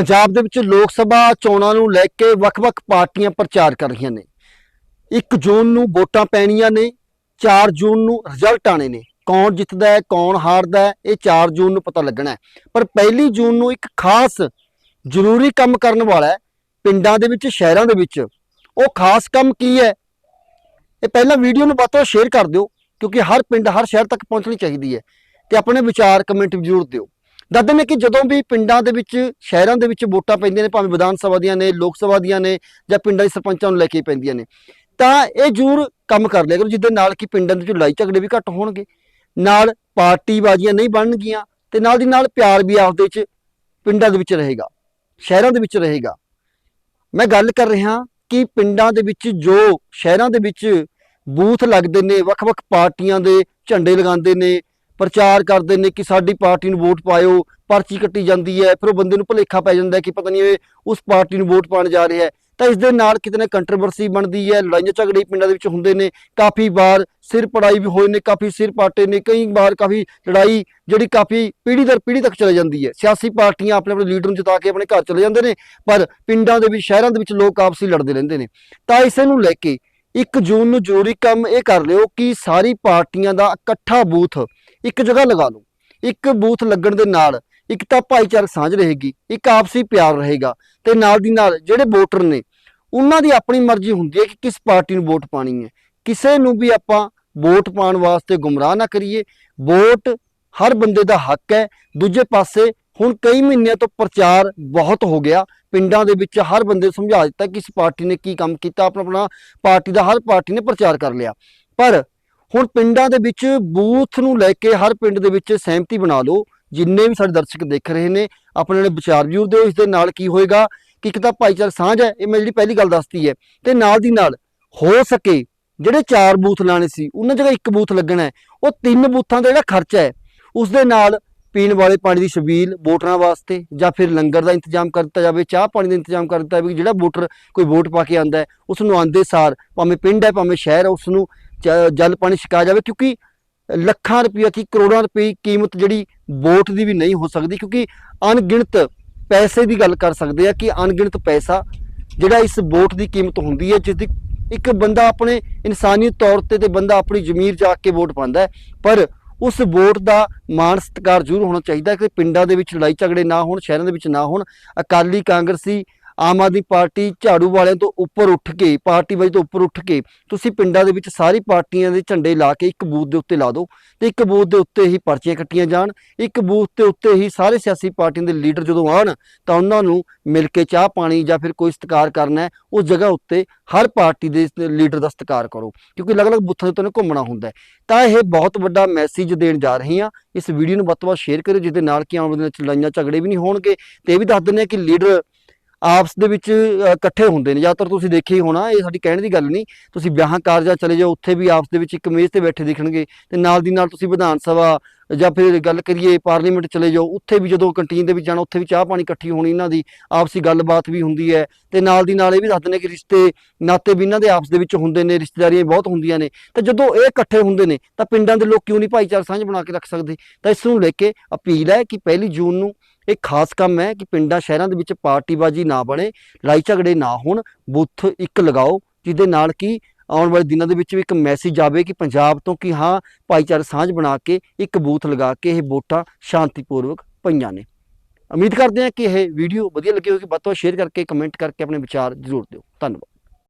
ਪੰਜਾਬ ਦੇ ਵਿੱਚ ਲੋਕ ਸਭਾ ਚੋਣਾਂ ਨੂੰ ਲੈ ਕੇ ਵੱਖ-ਵੱਖ ਪਾਰਟੀਆਂ ਪ੍ਰਚਾਰ ਕਰ ਰਹੀਆਂ ਨੇ। 1 ਜੂਨ ਨੂੰ ਵੋਟਾਂ ਪੈਣੀਆਂ ਨੇ 4 ਜੂਨ ਨੂੰ ਰਿਜ਼ਲਟ ਆਣੇ ਨੇ। ਕੌਣ ਜਿੱਤਦਾ ਹੈ, ਕੌਣ ਹਾਰਦਾ ਹੈ, ਇਹ 4 ਜੂਨ ਨੂੰ ਪਤਾ ਲੱਗਣਾ ਪਰ ਪਹਿਲੀ ਜੂਨ ਨੂੰ ਇੱਕ ਖਾਸ ਜ਼ਰੂਰੀ ਕੰਮ ਕਰਨ ਵਾਲਾ ਪਿੰਡਾਂ ਦੇ ਵਿੱਚ, ਸ਼ਹਿਰਾਂ ਦੇ ਵਿੱਚ। ਉਹ ਖਾਸ ਕੰਮ ਕੀ ਹੈ? ਇਹ ਪਹਿਲਾਂ ਵੀਡੀਓ ਨੂੰ ਵੱਧ ਸ਼ੇਅਰ ਕਰ ਦਿਓ, ਕਿਉਂਕਿ ਹਰ ਪਿੰਡ, ਹਰ ਸ਼ਹਿਰ ਤੱਕ ਪਹੁੰਚਣੀ ਚਾਹੀਦੀ ਹੈ। ਤੇ ਆਪਣੇ ਵਿਚਾਰ ਕਮੈਂਟ ਵੀ ਜ਼ਰੂਰ ਦਿਓ। ਦੱਸਦੇ ਨੇ ਕਿ ਜਦੋਂ ਵੀ ਪਿੰਡਾਂ ਦੇ ਵਿੱਚ, ਸ਼ਹਿਰਾਂ ਦੇ ਵਿੱਚ ਵੋਟਾਂ ਪੈਂਦੀਆਂ ਨੇ, ਭਾਵੇਂ ਵਿਧਾਨ ਸਭਾ ਦੀਆਂ ਨੇ, ਲੋਕ ਸਭਾ ਦੀਆਂ ਨੇ ਜਾਂ ਪਿੰਡਾਂ ਦੇ ਸਰਪੰਚਾਂ ਨੂੰ ਲੈ ਕੇ ਪੈਂਦੀਆਂ ਨੇ, ਤਾਂ ਇਹ ਜ਼ਰੂਰ ਕੰਮ ਕਰ ਲਿਆ ਕਰੋ, ਜਿਹਦੇ ਨਾਲ ਕਿ ਪਿੰਡਾਂ ਦੇ ਵਿੱਚ ਲੜਾਈ ਝਗੜੇ ਵੀ ਘੱਟ ਹੋਣਗੇ। ਨਾਲ ਪਾਰਟੀ ਬਾਜ਼ੀਆਂ ਨਹੀਂ ਬਣਨਗੀਆਂ ਤੇ ਨਾਲ ਦੀ ਨਾਲ ਪਿਆਰ ਵੀ ਆਪਦੇ ਵਿੱਚ ਪਿੰਡਾਂ ਦੇ ਵਿੱਚ ਰਹੇਗਾ, ਸ਼ਹਿਰਾਂ ਦੇ ਵਿੱਚ ਰਹੇਗਾ। ਮੈਂ ਗੱਲ ਕਰ ਰਿਹਾ ਕਿ ਪਿੰਡਾਂ ਦੇ ਵਿੱਚ ਜੋ ਸ਼ਹਿਰਾਂ ਦੇ ਵਿੱਚ ਬੂਥ ਲੱਗਦੇ ਨੇ, ਵੱਖ-ਵੱਖ ਪਾਰਟੀਆਂ ਦੇ ਝੰਡੇ ਲਗਾਉਂਦੇ ਨੇ ਪ੍ਰਚਾਰ ਕਰਦੇ ਨੇ ਕਿ ਸਾਡੀ ਪਾਰਟੀ ਨੂੰ ਵੋਟ ਪਾਇਓ, ਪਰਚੀ ਕੱਟੀ ਜਾਂਦੀ ਹੈ, ਫਿਰ ਉਹ ਬੰਦੇ ਨੂੰ ਭੁਲੇਖਾ ਪੈ ਜਾਂਦਾ ਕਿ ਪਤਾ ਨਹੀਂ ਇਹ ਉਸ ਪਾਰਟੀ ਨੂੰ ਵੋਟ ਪਾਉਣ ਜਾ ਰਿਹਾ ਹੈ। ਤਾਂ ਇਸ ਦੇ ਨਾਲ ਕਿਤੇ ਨਾ ਕੰਟਰੋਵਰਸੀ ਬਣਦੀ ਹੈ, ਲੜਾਈਆਂ ਝਗੜੇ ਪਿੰਡਾਂ ਦੇ ਵਿੱਚ ਹੁੰਦੇ ਨੇ, ਕਾਫੀ ਵਾਰ ਸਿਰ ਪੜਾਈ ਵੀ ਹੋਏ ਨੇ, ਕਾਫੀ ਸਿਰ ਪਾਟੇ ਨੇ, ਕਈ ਵਾਰ ਕਾਫੀ ਲੜਾਈ ਜਿਹੜੀ ਕਾਫੀ ਪੀੜ੍ਹੀ ਦਰ ਪੀੜ੍ਹੀ ਤੱਕ ਚਲੇ ਜਾਂਦੀ ਹੈ। ਸਿਆਸੀ ਪਾਰਟੀਆਂ ਆਪਣੇ ਆਪਣੇ ਲੀਡਰ ਨੂੰ ਜਿਤਾ ਕੇ ਆਪਣੇ ਘਰ ਚਲੇ ਜਾਂਦੇ ਨੇ, ਪਰ ਪਿੰਡਾਂ ਦੇ ਵਿੱਚ, ਸ਼ਹਿਰਾਂ ਦੇ ਵਿੱਚ ਲੋਕ ਆਪਸੀ ਲੜਦੇ ਰਹਿੰਦੇ ਨੇ। ਤਾਂ ਇਸੇ ਨੂੰ ਲੈ ਕੇ 1 ਜੂਨ ਨੂੰ ਜ਼ਰੂਰੀ ਕੰਮ ਇਹ ਕਰ ਲਿਓ ਕਿ ਸਾਰੀ ਪਾਰਟੀਆਂ ਦਾ ਇਕੱਠਾ ਬੂਥ ਇੱਕ ਜਗ੍ਹਾ ਲਗਾ ਲਓ। ਇੱਕ ਬੂਥ ਲੱਗਣ ਦੇ ਨਾਲ ਇੱਕ ਤਾਂ ਭਾਈਚਾਰਕ ਸਾਂਝ ਰਹੇਗੀ, ਇੱਕ ਆਪਸੀ ਪਿਆਰ ਰਹੇਗਾ ਤੇ ਨਾਲ ਦੀ ਨਾਲ ਜਿਹੜੇ ਵੋਟਰ ਨੇ, ਉਹਨਾਂ ਦੀ ਆਪਣੀ ਮਰਜ਼ੀ ਹੁੰਦੀ ਹੈ ਕਿ ਕਿਸ ਪਾਰਟੀ ਨੂੰ ਵੋਟ ਪਾਣੀ ਹੈ। ਕਿਸੇ ਨੂੰ ਵੀ ਆਪਾਂ ਵੋਟ ਪਾਉਣ ਵਾਸਤੇ ਗੁੰਮਰਾਹ ਨਾ ਕਰੀਏ। ਵੋਟ ਹਰ ਬੰਦੇ ਦਾ ਹੱਕ ਹੈ। ਦੂਜੇ ਪਾਸੇ ਹੁਣ ਕਈ ਮਹੀਨਿਆਂ ਤੋਂ ਪ੍ਰਚਾਰ ਬਹੁਤ ਹੋ ਗਿਆ। ਪਿੰਡਾਂ ਦੇ ਵਿੱਚ ਹਰ ਬੰਦੇ ਸਮਝਾ ਦਿੱਤਾ ਕਿ ਇਸ ਪਾਰਟੀ ਨੇ ਕੀ ਕੰਮ ਕੀਤਾ ਆਪਣਾ ਆਪਣਾ ਪਾਰਟੀ ਦਾ ਹਰ ਪਾਰਟੀ ਨੇ ਪ੍ਰਚਾਰ ਕਰ ਲਿਆ। ਪਰ ਹੁਣ ਪਿੰਡਾਂ ਦੇ ਵਿੱਚ ਬੂਥ ਨੂੰ ਲੈ ਕੇ ਹਰ ਪਿੰਡ ਦੇ ਵਿੱਚ ਸਹਿਮਤੀ ਬਣਾ ਲਓ। ਜਿੰਨੇ ਵੀ ਸਾਡੇ ਦਰਸ਼ਕ ਦੇਖ ਰਹੇ ਨੇ, ਆਪਣੇ ਨਾਲ ਵਿਚਾਰ ਜ਼ਰੂਰ ਦਿਓ। ਇਸ ਦੇ ਨਾਲ ਕੀ ਹੋਏਗਾ ਕਿ ਇੱਕ ਤਾਂ ਭਾਈਚਾਰਕ ਸਾਂਝ ਹੈ, ਇਹ ਮੈਂ ਜਿਹੜੀ ਪਹਿਲੀ ਗੱਲ ਦੱਸਤੀ ਹੈ। ਤੇ ਨਾਲ ਦੀ ਨਾਲ ਹੋ ਸਕੇ ਜਿਹੜੇ ਚਾਰ ਬੂਥ ਲਾਣੇ ਸੀ, ਉਹਨਾਂ ਜਗ੍ਹਾ ਇੱਕ ਬੂਥ ਲੱਗਣਾ ਹੈ। ਉਹ ਤਿੰਨ ਬੂਥਾਂ ਦਾ ਜਿਹੜਾ ਖਰਚਾ ਹੈ, ਉਸ ਦੇ ਨਾਲ ਪੀਣ ਵਾਲੇ ਪਾਣੀ ਦੀ ਛਬੀਲ ਵੋਟਰਾਂ ਵਾਸਤੇ ਜਾਂ ਫਿਰ ਲੰਗਰ ਦਾ ਇੰਤਜ਼ਾਮ ਕਰ ਦਿੱਤਾ ਜਾਵੇ, ਚਾਹ ਪਾਣੀ ਦਾ ਇੰਤਜ਼ਾਮ ਕਰ ਦਿੱਤਾ ਜਾਵੇ ਜਿਹੜਾ ਵੋਟਰ ਕੋਈ ਵੋਟ ਪਾ ਕੇ ਆਂਦਾ ਹੈ, ਉਸ ਨੂੰ ਆਂਦੇ ਸਾਰ ਭਾਵੇਂ ਪਿੰਡ ਹੈ, ਭਾਵੇਂ ਸ਼ਹਿਰ ਹੈ, ਉਸ ਨੂੰ ਜਲ ਪਾਣੀ ਛਕਾਇਆ ਜਾਵੇ, ਕਿਉਂਕਿ ਲੱਖਾਂ ਰੁਪਈਆ ਕੀ ਕਰੋੜਾਂ ਰੁਪਏ ਕੀਮਤ ਜਿਹੜੀ ਵੋਟ ਦੀ ਵੀ ਨਹੀਂ ਹੋ ਸਕਦੀ, ਕਿਉਂਕਿ ਅਣਗਿਣਤ ਪੈਸੇ ਦੀ ਗੱਲ ਕਰ ਸਕਦੇ ਆ ਕਿ ਅਣਗਿਣਤ ਪੈਸਾ ਜਿਹੜਾ ਇਸ ਵੋਟ ਦੀ ਕੀਮਤ ਹੁੰਦੀ ਹੈ, ਜਿਸ ਦੀ ਇੱਕ ਬੰਦਾ ਆਪਣੇ ਇਨਸਾਨੀਅਤ ਤੌਰ ਤੇ ਤੇ ਬੰਦਾ ਆਪਣੀ ਜ਼ਮੀਰ ਜਾ ਕੇ ਵੋਟ ਪਾਉਂਦਾ ਪਰ ਉਸ ਵੋਟ ਦਾ ਮਾਣ ਸਤਿਕਾਰ ਜ਼ਰੂਰ ਹੋਣਾ ਚਾਹੀਦਾ ਕਿ ਪਿੰਡਾਂ ਦੇ ਵਿੱਚ ਲੜਾਈ ਝਗੜੇ ਨਾ ਹੋਣ, ਸ਼ਹਿਰਾਂ ਦੇ ਵਿੱਚ ਨਾ ਹੋਣ। ਅਕਾਲੀ ਕਾਂਗਰਸੀ ਆਮ ਆਦਮੀ ਪਾਰਟੀ ਝਾੜੂ ਵਾਲਿਆਂ ਤੋਂ ਉੱਪਰ ਉੱਠ ਕੇ, ਪਾਰਟੀ ਵਾਈ ਤੋਂ ਉੱਪਰ ਉੱਠ ਕੇ ਤੁਸੀਂ ਪਿੰਡਾਂ ਦੇ ਵਿੱਚ ਸਾਰੀ ਪਾਰਟੀਆਂ ਦੇ ਝੰਡੇ ਲਾ ਕੇ ਇੱਕ ਬੂਥ ਦੇ ਉੱਤੇ ਲਾ ਦਿਓ ਤੇ ਇੱਕ ਬੂਥ ਦੇ ਉੱਤੇ ਹੀ ਪਰਚੀਆਂ ਕੱਟੀਆਂ ਜਾਣ, ਇੱਕ ਬੂਥ ਦੇ ਉੱਤੇ ਹੀ ਸਾਰੇ ਸਿਆਸੀ ਪਾਰਟੀਆਂ ਦੇ ਲੀਡਰ ਜਦੋਂ ਆਣ ਤਾਂ ਉਹਨਾਂ ਨੂੰ ਮਿਲ ਕੇ ਚਾਹ ਪਾਣੀ ਜਾਂ ਫਿਰ ਕੋਈ ਸਤਿਕਾਰ ਕਰਨਾ ਹੈ, ਉਸ ਜਗ੍ਹਾ ਉੱਤੇ ਹਰ ਪਾਰਟੀ ਦੇ ਲੀਡਰ ਦਾ ਸਤਿਕਾਰ ਕਰੋ, ਕਿਉਂਕਿ ਅਲੱਗ-ਅਲੱਗ ਬੂਥਾਂ ਦੇ ਉੱਤੇ ਉਹਨੇ ਘੁੰਮਣਾ ਹੁੰਦਾ ਤਾਂ ਇਹ ਬਹੁਤ ਵੱਡਾ ਮੈਸੇਜ ਦੇਣ ਜਾ ਰਹੇ ਹਾਂ, ਇਸ ਵੀਡੀਓ ਨੂੰ ਵੱਧ ਤੋਂ ਵੱਧ ਸ਼ੇਅਰ ਕਰਿਓ, ਜਿਹਦੇ ਨਾਲ ਕਿ ਆਉਣ ਵਾਲੇ ਦਿਨਾਂ 'ਚ ਲੜਾਈਆਂ ਝਗੜੇ ਵੀ ਨਹੀਂ ਹੋਣਗੇ, ਤੇ ਇਹ ਵੀ ਦੱਸ ਦਿੰਦੇ ਹਾਂ ਕਿ ਲੀਡਰ ਆਪਸ ਦੇ ਵਿੱਚ ਇਕੱਠੇ ਹੁੰਦੇ ਨੇ। ਜ਼ਿਆਦਾਤਰ ਤੁਸੀਂ ਦੇਖਿਆ ਹੀ ਹੋਣਾ, ਇਹ ਸਾਡੀ ਕਹਿਣ ਦੀ ਗੱਲ ਨਹੀਂ। ਤੁਸੀਂ ਵਿਆਹਾਂ ਕਾਰਜਾਂ ਚਲੇ ਜਾਓ, ਉੱਥੇ ਵੀ ਆਪਸ ਦੇ ਵਿੱਚ ਇੱਕ ਮੇਜ਼ ਤੇ ਬੈਠੇ ਦਿਖਣਗੇ ਤੇ ਨਾਲ ਦੀ ਨਾਲ ਤੁਸੀਂ ਵਿਧਾਨ ਸਭਾ ਜਾਂ ਫਿਰ ਗੱਲ ਕਰੀਏ ਪਾਰਲੀਮੈਂਟ ਚਲੇ ਜਾਓ, ਉੱਥੇ ਵੀ ਜਦੋਂ ਕੰਟੀਨ ਦੇ ਵਿੱਚ ਜਾਣਾ, ਉੱਥੇ ਵੀ ਚਾਹ ਪਾਣੀ ਇਕੱਠੀ ਹੋਣੀ, ਇਹਨਾਂ ਦੀ ਆਪਸੀ ਗੱਲਬਾਤ ਵੀ ਹੁੰਦੀ ਹੈ ਤੇ ਨਾਲ ਦੀ ਨਾਲ ਇਹ ਵੀ ਦੱਸ ਦਿੰਦੇ ਕਿ ਰਿਸ਼ਤੇ, ਨਾਤੇ ਵੀ ਇਹਨਾਂ ਦੇ ਆਪਸ ਦੇ ਵਿੱਚ ਹੁੰਦੇ ਨੇ, ਰਿਸ਼ਤੇਦਾਰੀਆਂ ਬਹੁਤ ਹੁੰਦੀਆਂ ਨੇ। ਤਾਂ ਜਦੋਂ ਇਹ ਇਕੱਠੇ ਹੁੰਦੇ ਨੇ, ਤਾਂ ਪਿੰਡਾਂ ਦੇ ਲੋਕ ਕਿਉਂ ਨਹੀਂ ਭਾਈਚਾਰਕ ਸਾਂਝ ਬਣਾ ਕੇ ਰੱਖ ਸਕਦੇ? ਤਾਂ ਇਸ ਨੂੰ ਲੈ ਕੇ ਅਪੀਲ ਹੈ ਕਿ ਪਹਿਲੀ ਜੂਨ ਨੂੰ ਇਹ ਖਾਸ ਕੰਮ ਹੈ ਕਿ ਪਿੰਡਾਂ ਸ਼ਹਿਰਾਂ ਦੇ ਵਿੱਚ ਪਾਰਟੀਬਾਜ਼ੀ ਨਾ ਬਣੇ, ਲੜਾਈ ਝਗੜੇ ਨਾ ਹੋਣ, ਬੁੱਥ ਇੱਕ ਲਗਾਓ, ਜਿਹਦੇ ਨਾਲ ਕਿ ਆਉਣ ਵਾਲੇ ਦਿਨਾਂ ਦੇ ਵਿੱਚ ਵੀ ਇੱਕ ਮੈਸੇਜ ਆਵੇ ਕਿ ਪੰਜਾਬ ਤੋਂ ਕਿ ਹਾਂ ਭਾਈਚਾਰਕ ਸਾਂਝ ਬਣਾ ਕੇ ਇੱਕ ਬੂਥ ਲਗਾ ਕੇ ਇਹ ਵੋਟਾਂ ਸ਼ਾਂਤੀਪੂਰਵਕ ਪਈਆਂ ਨੇ। ਉਮੀਦ ਕਰਦੇ ਹਾਂ ਕਿ ਇਹ ਵੀਡੀਓ ਵਧੀਆ ਲੱਗੀ ਹੋਵੇਗੀ। ਵੱਧ ਤੋਂ ਵੱਧ ਸ਼ੇਅਰ ਕਰਕੇ ਕਮੈਂਟ ਕਰਕੇ ਆਪਣੇ ਵਿਚਾਰ ਜ਼ਰੂਰ ਦਿਓ। ਧੰਨਵਾਦ।